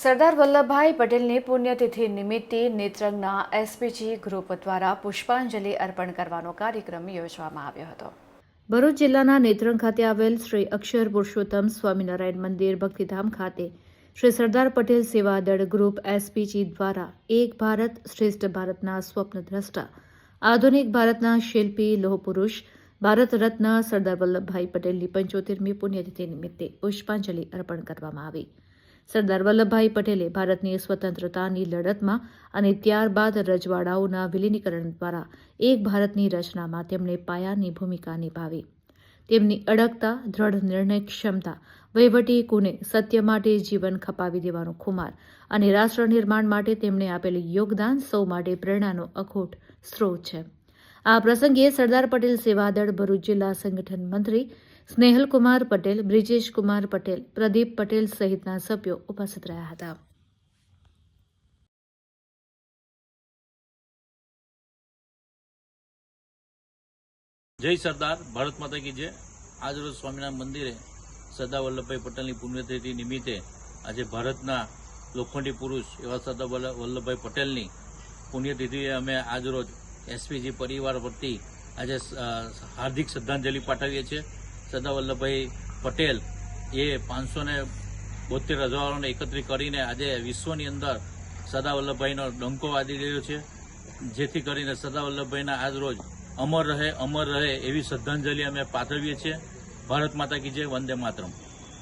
સરદાર વલ્લભભાઈ પટેલની પુણ્યતિથિ નિમિત્તે નેત્રંગના એસપીજી ગ્રુપ દ્વારા પુષ્પાંજલિ અર્પણ કરવાનો કાર્યક્રમ યોજવામાં આવ્યો હતો. ભરૂચ જિલ્લાના નેત્રંગ ખાતે આવેલ શ્રી અક્ષર પુરુષોત્તમ સ્વામિનારાયણ મંદિર ભક્તિધામ ખાતે શ્રી સરદાર પટેલ સેવાદળ ગ્રુપ એસપીજી દ્વારા એક ભારત શ્રેષ્ઠ ભારતના સ્વપ્ન દ્રષ્ટા, આધુનિક ભારતના શિલ્પી, લોહપુરુષ, ભારત રત્ન સરદાર વલ્લભભાઈ પટેલની પંચોતેરમી પુણ્યતિથિ નિમિત્તે પુષ્પાંજલિ અર્પણ કરવામાં આવી. સરદાર વલ્લભભાઈ પટેલે ભારતની સ્વતંત્રતાની લડતમાં અને ત્યારબાદ રજવાડાઓના વિલીનીકરણ દ્વારા એક ભારતની રચનામાં તેમણે પાયાની ભૂમિકા નિભાવી. તેમની અડગતા, દ્રઢ નિર્ણય ક્ષમતા, વહીવટી ગુણે સત્ય માટે જીવન ખપાવી દેવાનો ખુમાર અને રાષ્ટ્ર નિર્માણ માટે તેમણે આપેલું યોગદાન સૌ માટે પ્રેરણાનો અખોટ સ્ત્રોત છે. આ પ્રસંગે સરદાર પટેલ સેવાદળ ભરૂચ જિલ્લા સંગઠન મંત્રી સ્નેહલકુમાર પટેલ, બ્રિજેશ કુમાર પટેલ, પ્રદીપ પટેલ સહિતના સભ્યો ઉપસ્થિત રહ્યા હતા. જય સરદાર, ભારત માતા કી જય. આજરોજ સ્વામિનારાયણ મંદિરે સરદાર વલ્લભભાઈ પટેલની પુણ્યતિથિ નિમિત્તે આજે ભારતના લોખંડી પુરુષ એવા સરદાર વલ્લભભાઈ પટેલની પુણ્યતિથિએ અમે આજ રોજ એસપીજી પરિવાર વતી આજે હાર્દિક શ્રદ્ધાંજલિ પાઠવીએ છીએ. સરદાર વલ્લભભાઈ પટેલ એ પાંચસો ને બોતેર રજવાડાઓને એકત્રિત કરીને આજે વિશ્વની અંદર સરદાર વલ્લભભાઈનો ડંકો વાદી રહ્યો છે. જેથી કરીને સરદાર વલ્લભભાઈના આજ રોજ અમર રહે અમર રહે એવી શ્રદ્ધાંજલિ અમે પાઠવીએ છીએ. ભારત માતા કી જય, વંદે માતરમ.